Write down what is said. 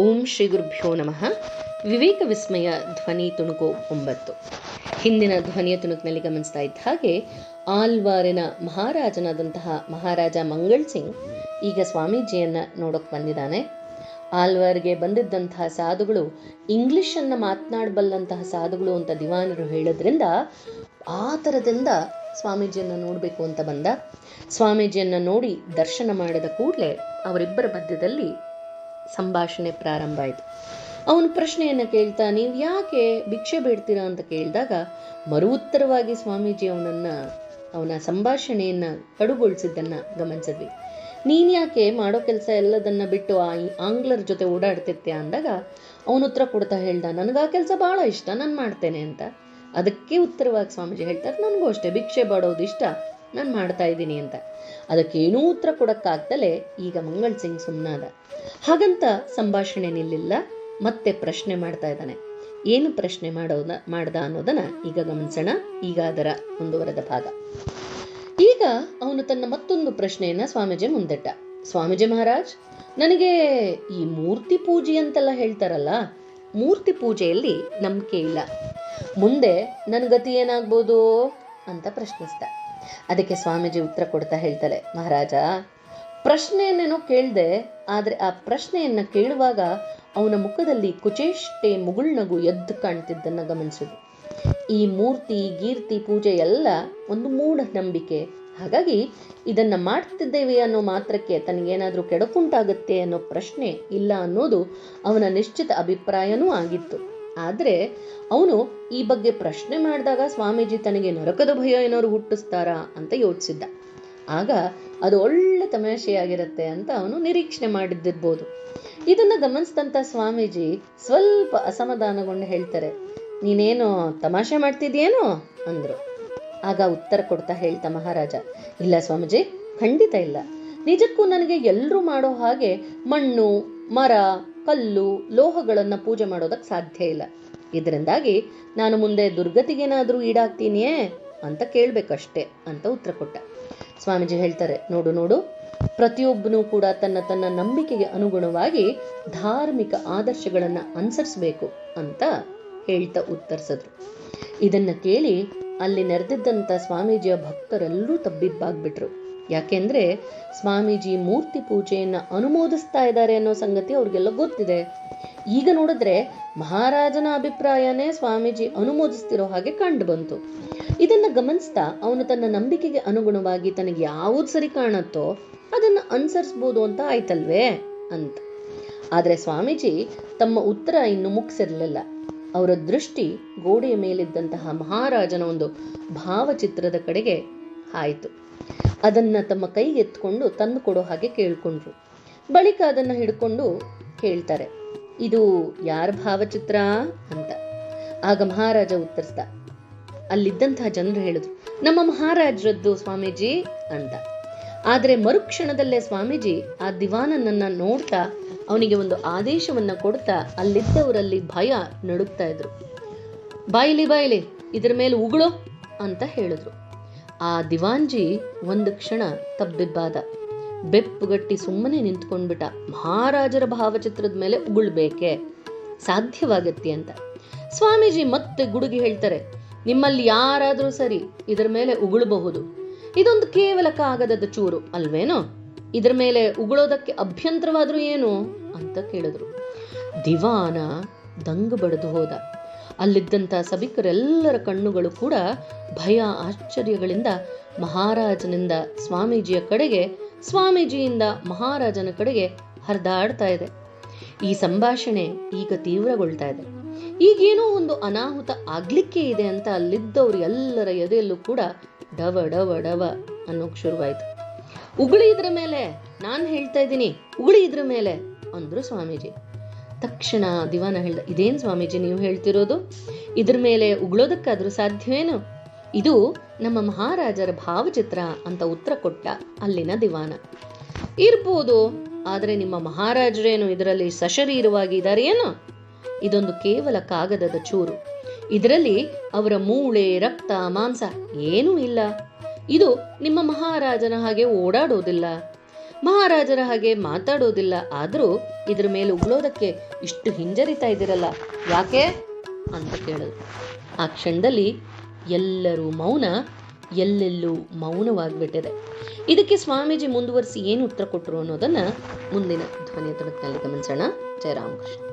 ಓಂ ಶ್ರೀ ಗುರುಭ್ಯೋ ನಮಃ. ವಿವೇಕ ವಿಸ್ಮಯ ಧ್ವನಿ ತುಣುಕು ಒಂಬತ್ತು. ಹಿಂದಿನ ಧ್ವನಿಯ ತುಣುಕಿನಲ್ಲಿ ಗಮನಿಸ್ತಾ ಇದ್ದ ಹಾಗೆ ಆಲ್ವಾರಿನ ಮಹಾರಾಜನಾದಂತಹ ಮಹಾರಾಜ ಮಂಗಳ್ ಸಿಂಗ್ ಈಗ ಸ್ವಾಮೀಜಿಯನ್ನ ನೋಡೋಕೆ ಬಂದಿದ್ದಾನೆ. ಆಲ್ವಾರ್ಗೆ ಬಂದಿದ್ದಂತಹ ಸಾಧುಗಳು ಇಂಗ್ಲಿಷನ್ನು ಮಾತನಾಡಬಲ್ಲಂತಹ ಸಾಧುಗಳು ಅಂತ ದಿವಾನರು ಹೇಳೋದ್ರಿಂದ ಆ ಥರದಿಂದ ಸ್ವಾಮೀಜಿಯನ್ನು ನೋಡಬೇಕು ಅಂತ ಬಂದ. ಸ್ವಾಮೀಜಿಯನ್ನು ನೋಡಿ ದರ್ಶನ ಮಾಡಿದ ಕೂಡಲೇ ಅವರಿಬ್ಬರ ಮಧ್ಯದಲ್ಲಿ ಸಂಭಾಷಣೆ ಪ್ರಾರಂಭ ಆಯಿತು. ಅವನು ಪ್ರಶ್ನೆಯನ್ನು ಕೇಳ್ತಾ, ನೀವು ಯಾಕೆ ಭಿಕ್ಷೆ ಬೇಡ್ತೀರಾ ಅಂತ ಕೇಳಿದಾಗ ಮರು ಉತ್ತರವಾಗಿ ಸ್ವಾಮೀಜಿ ಅವನನ್ನು, ಅವನ ಸಂಭಾಷಣೆಯನ್ನು ಕಡುಗೊಳಿಸಿದ್ದನ್ನು ಗಮನಿಸಿದ್ವಿ. ನೀನು ಯಾಕೆ ಮಾಡೋ ಕೆಲಸ ಎಲ್ಲದನ್ನ ಬಿಟ್ಟು ಆ ಆಂಗ್ಲರ ಜೊತೆ ಓಡಾಡ್ತಿತ್ತೆ ಅಂದಾಗ, ಅವನು ಉತ್ತರ ಕೊಡ್ತಾ ಹೇಳ್ದ, ನನಗೆ ಆ ಕೆಲಸ ಭಾಳ ಇಷ್ಟ, ನಾನು ಮಾಡ್ತೇನೆ ಅಂತ. ಅದಕ್ಕೆ ಉತ್ತರವಾಗಿ ಸ್ವಾಮೀಜಿ ಹೇಳ್ತಾರೆ, ನನಗೂ ಅಷ್ಟೇ, ಭಿಕ್ಷೆ ಬಾಡೋದು ಇಷ್ಟ. ನಾನು ಮಾಡ್ತಾ ಇದ್ದೀನಿ ಅಂತ. ಅದಕ್ಕೇನೂ ಉತ್ತರ ಕೊಡೋಕ್ಕಾಗ್ದಲೇ ಈಗ ಮಂಗಳ್ ಸಿಂಗ್ ಸುಮ್ಮನಾದ ಹಾಗಂತ ಸಂಭಾಷಣೆ ನಿಲ್ಲಿಲ್ಲ, ಮತ್ತೆ ಪ್ರಶ್ನೆ ಮಾಡ್ತಾ ಇದ್ದಾನೆ. ಏನು ಪ್ರಶ್ನೆ ಮಾಡೋದ, ಮಾಡ್ದ ಅನ್ನೋದನ್ನ ಈಗ ಗಮನಿಸೋಣ. ಈಗ ಅದರ ಮುಂದುವರೆದ ಭಾಗ. ಈಗ ಅವನು ತನ್ನ ಮತ್ತೊಂದು ಪ್ರಶ್ನೆಯನ್ನ ಸ್ವಾಮೀಜಿ ಮುಂದಿಟ್ಟ. ಸ್ವಾಮೀಜಿ ಮಹಾರಾಜ್, ನನಗೆ ಈ ಮೂರ್ತಿ ಪೂಜೆ ಅಂತೆಲ್ಲ ಹೇಳ್ತಾರಲ್ಲ, ಮೂರ್ತಿ ಪೂಜೆಯಲ್ಲಿ ನಂಬಿಕೆ ಇಲ್ಲ. ಮುಂದೆ ನನ್ನ ಗತಿ ಏನಾಗ್ಬೋದು ಅಂತ ಪ್ರಶ್ನಿಸ್ದ. ಅದಕ್ಕೆ ಸ್ವಾಮೀಜಿ ಉತ್ತರ ಕೊಡ್ತಾ ಹೇಳ್ತಾರೆ ಮಹಾರಾಜ, ಪ್ರಶ್ನೆಯನ್ನೇನೋ ಕೇಳಿದೆ, ಆದರೆ ಆ ಪ್ರಶ್ನೆಯನ್ನ ಕೇಳುವಾಗ ಅವನ ಮುಖದಲ್ಲಿ ಕುಚೇಷ್ಟೆ ಮುಗುಳ್ನಗು ಎದ್ದು ಕಾಣ್ತಿದ್ದನ್ನ ಗಮನಿಸಿದ್ರು ಈ ಮೂರ್ತಿ, ಗೀರ್ತಿ, ಪೂಜೆ ಎಲ್ಲ ಒಂದು ಮೂಢನಂಬಿಕೆ ಹಾಗಾಗಿ ಇದನ್ನ ಮಾಡ್ತಿದ್ದೇವೆ ಅನ್ನೋ ಮಾತ್ರಕ್ಕೆ ತನಗೇನಾದ್ರೂ ಕೆಡಕುಂಟಾಗುತ್ತೆ ಅನ್ನೋ ಪ್ರಶ್ನೆ ಇಲ್ಲ ಅನ್ನೋದು ಅವನ ನಿಶ್ಚಿತ ಅಭಿಪ್ರಾಯನೂ ಆಗಿತ್ತು. ಆದರೆ ಅವನು ಈ ಬಗ್ಗೆ ಪ್ರಶ್ನೆ ಮಾಡಿದಾಗ ಸ್ವಾಮೀಜಿ ತನಗೆ ನರಕದ ಭಯ ಏನಾದ್ರು ಹುಟ್ಟಿಸ್ತಾರಾ ಅಂತ ಯೋಚಿಸಿದ್ದ. ಆಗ ಅದು ಒಳ್ಳೆ ತಮಾಷೆಯಾಗಿರುತ್ತೆ ಅಂತ ಅವನು ನಿರೀಕ್ಷಣೆ ಮಾಡಿದ್ದಿರ್ಬೋದು. ಇದನ್ನು ಗಮನಿಸಿದಂಥ ಸ್ವಾಮೀಜಿ ಸ್ವಲ್ಪ ಅಸಮಾಧಾನಗೊಂಡು ಹೇಳ್ತಾರೆ, ನೀನೇನು ತಮಾಷೆ ಮಾಡ್ತಿದ್ಯೇನೋ? ಅಂದ್ರು. ಆಗ ಉತ್ತರ ಕೊಡ್ತಾ ಹೇಳ್ತಾ ಮಹಾರಾಜ, ಇಲ್ಲ ಸ್ವಾಮೀಜಿ, ಖಂಡಿತ ಇಲ್ಲ. ನಿಜಕ್ಕೂ ನನಗೆ ಎಲ್ಲರೂ ಮಾಡೋ ಹಾಗೆ ಮಣ್ಣು, ಮರ ಕಲ್ಲು, ಲೋಹಗಳನ್ನು ಪೂಜೆ ಮಾಡೋದಕ್ಕೆ ಸಾಧ್ಯ ಇಲ್ಲ. ಇದರಿಂದಾಗಿ ನಾನು ಮುಂದೆ ದುರ್ಗತಿಗೇನಾದರೂ ಈಡಾಗ್ತೀನಿಯೇ ಅಂತ ಕೇಳಬೇಕಷ್ಟೇ ಅಂತ ಉತ್ತರ ಕೊಟ್ಟ. ಸ್ವಾಮೀಜಿ ಹೇಳ್ತಾರೆ, ನೋಡು ನೋಡು, ಪ್ರತಿಯೊಬ್ಬನೂ ಕೂಡ ತನ್ನ ತನ್ನ ನಂಬಿಕೆಗೆ ಅನುಗುಣವಾಗಿ ಧಾರ್ಮಿಕ ಆದರ್ಶಗಳನ್ನು ಅನುಸರಿಸಬೇಕು ಅಂತ ಹೇಳ್ತಾ ಉತ್ತರಿಸಿದ್ರು. ಇದನ್ನು ಕೇಳಿ ಅಲ್ಲಿ ನೆರೆದಿದ್ದಂಥ ಸ್ವಾಮೀಜಿಯ ಭಕ್ತರೆಲ್ಲರೂ ತಬ್ಬಿಬ್ಬಾಗ್ಬಿಟ್ರು ಯಾಕೆಂದ್ರೆ ಸ್ವಾಮೀಜಿ ಮೂರ್ತಿ ಪೂಜೆಯನ್ನ ಅನುಮೋದಿಸ್ತಾ ಇದ್ದಾರೆ ಅನ್ನೋ ಸಂಗತಿ ಅವ್ರಿಗೆಲ್ಲ ಗೊತ್ತಿದೆ. ಈಗ ನೋಡಿದ್ರೆ ಮಹಾರಾಜನ ಅಭಿಪ್ರಾಯನೇ ಸ್ವಾಮೀಜಿ ಅನುಮೋದಿಸ್ತಿರೋ ಹಾಗೆ ಕಂಡು ಬಂತು. ಇದನ್ನ ಗಮನಿಸ್ತಾ ಅವನು ತನ್ನ ನಂಬಿಕೆಗೆ ಅನುಗುಣವಾಗಿ ತನಗೆ ಯಾವುದು ಸರಿ ಕಾಣತ್ತೋ ಅದನ್ನ ಅನುಸರಿಸ್ಬೋದು ಅಂತ ಆಯ್ತಲ್ವೇ ಅಂತ. ಆದ್ರೆ ಸ್ವಾಮೀಜಿ ತಮ್ಮ ಉತ್ತರ ಇನ್ನು ಮುಗಿಸಿರ್ಲಿಲ್ಲ. ಅವರ ದೃಷ್ಟಿ ಗೋಡೆಯ ಮೇಲಿದ್ದಂತಹ ಮಹಾರಾಜನ ಒಂದು ಭಾವಚಿತ್ರದ ಕಡೆಗೆ ಆಯಿತು. ಅದನ್ನ ತಮ್ಮ ಕೈಗೆ ಎತ್ಕೊಂಡು ತಂದು ಕೊಡೋ ಹಾಗೆ ಕೇಳ್ಕೊಂಡ್ರು. ಬಳಿಕ ಅದನ್ನ ಹಿಡ್ಕೊಂಡು ಕೇಳ್ತಾರೆ ಇದು ಯಾರ ಭಾವಚಿತ್ರ ಅಂತ. ಆಗ ಮಹಾರಾಜ ಉತ್ತರಿಸ್ದ, ಅಲ್ಲಿದ್ದಂತಹ ಜನರು ಹೇಳಿದ್ರು, ನಮ್ಮ ಮಹಾರಾಜರದ್ದು ಸ್ವಾಮೀಜಿ ಅಂತ. ಆದರೆ ಮರುಕ್ಷಣದಲ್ಲೇ ಸ್ವಾಮೀಜಿ ಆ ದಿವಾನನನ್ನ ನೋಡ್ತಾ ಅವನಿಗೆ ಒಂದು ಆದೇಶವನ್ನ ಕೊಡ್ತಾ ಅಲ್ಲಿದ್ದವರಲ್ಲಿ ಭಯ ನಡುಕ್ತಾ ಇದ್ರು. ಬಾಯಿಲಿ ಬಾಯಿಲಿ, ಇದ್ರ ಮೇಲೆ ಉಗುಳು ಅಂತ ಹೇಳಿದ್ರು. ಆ ದಿವಾನ್ಜಿ ಒಂದು ಕ್ಷಣ ತಬ್ಬಿಬ್ಬಾದ. ಬೆಪ್ಪುಗಟ್ಟಿ ಸುಮ್ಮನೆ ನಿಂತ್ಕೊಂಡ್ಬಿಟ್ಟ. ಮಹಾರಾಜರ ಭಾವಚಿತ್ರದ ಮೇಲೆ ಉಗುಳ್ಬೇಕೆ? ಸಾಧ್ಯವಾಗತ್ತೆ ಅಂತ. ಸ್ವಾಮೀಜಿ ಮತ್ತೆ ಗುಡುಗಿ ಹೇಳ್ತಾರೆ, ನಿಮ್ಮಲ್ಲಿ ಯಾರಾದರೂ ಸರಿ ಇದರ ಮೇಲೆ ಉಗುಳಬಹುದು. ಇದೊಂದು ಕೇವಲ ಕಾಗದದ ಚೂರು, ಅಲ್ವೇನೋ? ಇದರ ಮೇಲೆ ಉಗುಳೋದಕ್ಕೆ ಅಭ್ಯಂತರವಾದರೂ ಏನು? ಅಂತ ಕೇಳಿದ್ರು. ದಿವಾನ ದಂಗು ಬಡಿದು ಹೋದ. ಅಲ್ಲಿದ್ದಂಥ ಸಭಿಕರೆಲ್ಲರ ಕಣ್ಣುಗಳು ಕೂಡ ಭಯ, ಆಶ್ಚರ್ಯಗಳಿಂದ ಮಹಾರಾಜನಿಂದ ಸ್ವಾಮೀಜಿಯ ಕಡೆಗೆ, ಸ್ವಾಮೀಜಿಯಿಂದ ಮಹಾರಾಜನ ಕಡೆಗೆ ಹರಿದಾಡ್ತಾ ಇದೆ. ಈ ಸಂಭಾಷಣೆ ಈಗ ತೀವ್ರಗೊಳ್ತಾ ಇದೆ. ಈಗೇನೋ ಒಂದು ಅನಾಹುತ ಆಗ್ಲಿಕ್ಕೆ ಇದೆ ಅಂತ ಅಲ್ಲಿದ್ದವ್ರು ಎಲ್ಲರ ಎದೆಯಲ್ಲೂ ಕೂಡ ಡವ ಡವ ಡವ ಅನ್ನೋಕ್ ಶುರುವಾಯ್ತು. ಉಗುಳಿ ಇದ್ರ ಮೇಲೆ ನಾನು ಹೇಳ್ತಾ ಇದ್ದೀನಿ, ಉಗುಳಿ ಇದ್ರ ಮೇಲೆ ಅಂದ್ರು ಸ್ವಾಮೀಜಿ. ತಕ್ಷಣ ದಿವಾನ ಹೇಳ್ದ, ಇದೇನ್ ಸ್ವಾಮೀಜಿ ನೀವು ಹೇಳ್ತಿರೋದು? ಇದ್ರ ಮೇಲೆ ಉಗುಳೋದಕ್ಕಾದ್ರೂ ಸಾಧ್ಯವೇನು? ಇದು ನಮ್ಮ ಮಹಾರಾಜರ ಭಾವಚಿತ್ರ ಅಂತ ಉತ್ತರ ಕೊಟ್ಟ ಅಲ್ಲಿನ ದಿವಾನ. ಇರ್ಬೋದು, ಆದರೆ ನಿಮ್ಮ ಮಹಾರಾಜರೇನು ಇದರಲ್ಲಿ ಸಶರೀರವಾಗಿ ಇದ್ದಾರೇನೋ ಇದೊಂದು ಕೇವಲ ಕಾಗದದ ಚೂರು. ಇದರಲ್ಲಿ ಅವರ ಮೂಳೆ, ರಕ್ತ, ಮಾಂಸ ಏನೂ ಇಲ್ಲ. ಇದು ನಿಮ್ಮ ಮಹಾರಾಜನ ಹಾಗೆ ಓಡಾಡೋದಿಲ್ಲ. ಮಹಾರಾಜರ ಹಾಗೆ ಮಾತಾಡೋದಿಲ್ಲ. ಆದರೂ ಇದ್ರ ಮೇಲೆ ಉಗುಳೋದಕ್ಕೆ ಇಷ್ಟು ಹಿಂಜರಿತಾ ಇದ್ದೀರಲ್ಲ. ಯಾಕೆ? ಅಂತ ಕೇಳಿದ್ರು ಆ ಕ್ಷಣದಲ್ಲಿ ಎಲ್ಲರೂ ಮೌನ, ಎಲ್ಲೆಲ್ಲೂ ಮೌನವಾಗಿಬಿಟ್ಟಿದೆ. ಇದಕ್ಕೆ ಸ್ವಾಮೀಜಿ ಮುಂದುವರಿಸಿ ಏನು ಉತ್ತರ ಕೊಟ್ಟರು ಅನ್ನೋದನ್ನ ಮುಂದಿನ ಧ್ವನಿಯ ತುಣುಕಿನಲ್ಲಿ ಗಮನಿಸೋಣ. ಜಯರಾಮಕೃಷ್ಣ